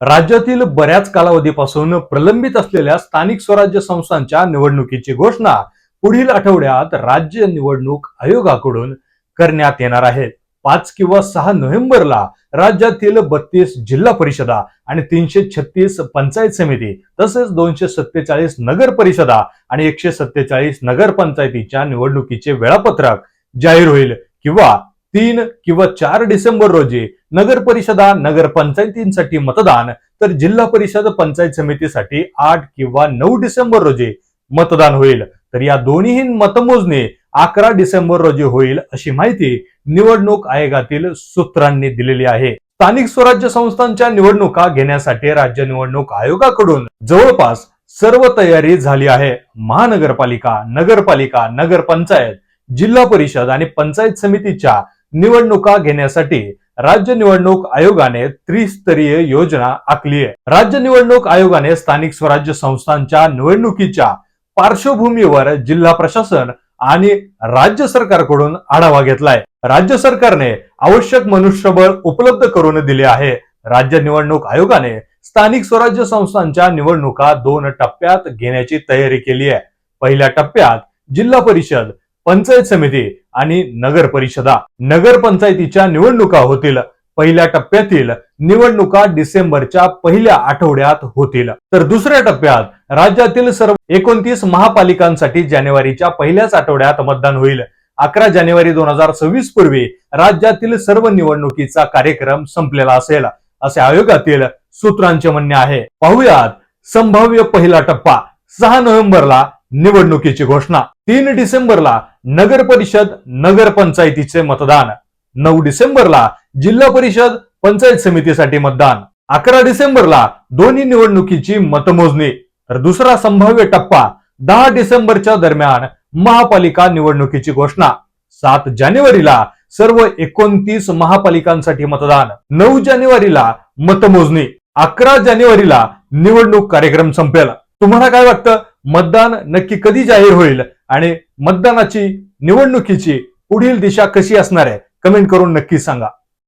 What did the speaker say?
राज्यातील बऱ्याच कालावधीपासून प्रलंबित असलेल्या स्थानिक स्वराज्य संस्थांच्या निवडणुकीची घोषणा पुढील आठवड्यात राज्य निवडणूक आयोगाकडून करण्यात येणार आहे. पाच किंवा सहा नोव्हेंबरला राज्यातील बत्तीस जिल्हा परिषदा आणि तीनशे छत्तीस पंचायत समिती तसेच दोनशे सत्तेचाळीस नगर परिषदा आणि एकशे सत्तेचाळीस नगर पंचायतीच्या निवडणुकीचे वेळापत्रक जाहीर होईल किंवा तीन किंवा चार डिसेंबर रोजी नगर परिषदा नगर पंचायतींसाठी मतदान तर जिल्हा परिषद पंचायत समितीसाठी आठ किंवा नऊ डिसेंबर रोजी मतदान होईल. तर या दोन्ही मतमोजणी अकरा डिसेंबर रोजी होईल अशी माहिती निवडणूक आयोगातील सूत्रांनी दिलेली आहे. स्थानिक स्वराज्य संस्थांच्या निवडणुका घेण्यासाठी राज्य निवडणूक आयोगाकडून जवळपास सर्व तयारी झाली आहे. महानगरपालिका नगरपालिका नगरपंचायत जिल्हा परिषद आणि पंचायत समितीच्या निवडणुका घेण्यासाठी राज्य निवडणूक आयोगाने त्रिस्तरीय योजना आखली आहे. राज्य निवडणूक आयोगाने स्थानिक स्वराज्य संस्थांच्या निवडणुकीच्या पार्श्वभूमीवर जिल्हा प्रशासन आणि राज्य सरकारकडून आढावा घेतलाय. राज्य सरकारने आवश्यक मनुष्यबळ उपलब्ध करून दिले आहे. राज्य निवडणूक आयोगाने स्थानिक स्वराज्य संस्थांच्या निवडणुका दोन टप्प्यात घेण्याची तयारी केली आहे. पहिल्या टप्प्यात जिल्हा परिषद पंचायत समिती आणि नगर परिषदा. नगर पंचायतीच्या निवडणुका होतील. पहिल्या टप्प्यातील निवडणुका डिसेंबरच्या पहिल्या आठवड्यात होतील. तर दुसऱ्या टप्प्यात राज्यातील सर्व एकोणतीस महापालिकांसाठी जानेवारीच्या पहिल्याच आठवड्यात मतदान होईल. अकरा जानेवारी दोन हजार सव्वीस पूर्वी राज्यातील सर्व निवडणुकीचा कार्यक्रम संपलेला असेल. असे आयोगातील सूत्रांचे म्हणणे आहे. पाहुयात संभाव्य पहिला टप्पा सहा नोव्हेंबरला निवडणुकीची घोषणा. तीन डिसेंबरला नगर परिषद नगर पंचायतीचे मतदान. नऊ डिसेंबरला जिल्हा परिषद पंचायत समितीसाठी मतदान. अकरा डिसेंबरला दोन्ही निवडणुकीची मतमोजणी. तर दुसरा संभाव्य टप्पा दहा डिसेंबरच्या दरम्यान महापालिका निवडणुकीची घोषणा. सात जानेवारीला सर्व एकोणतीस महापालिकांसाठी मतदान. नऊ जानेवारीला मतमोजणी. अकरा जानेवारीला निवडणूक कार्यक्रम संपेल. तुम्हाला काय वाटतं? मतदान नक्की कधी जाहीर होईल? आणि मतदानाची निवडणुकीची पुढील दिशा कशी असणार आहे? कमेंट करून नक्की सांगा.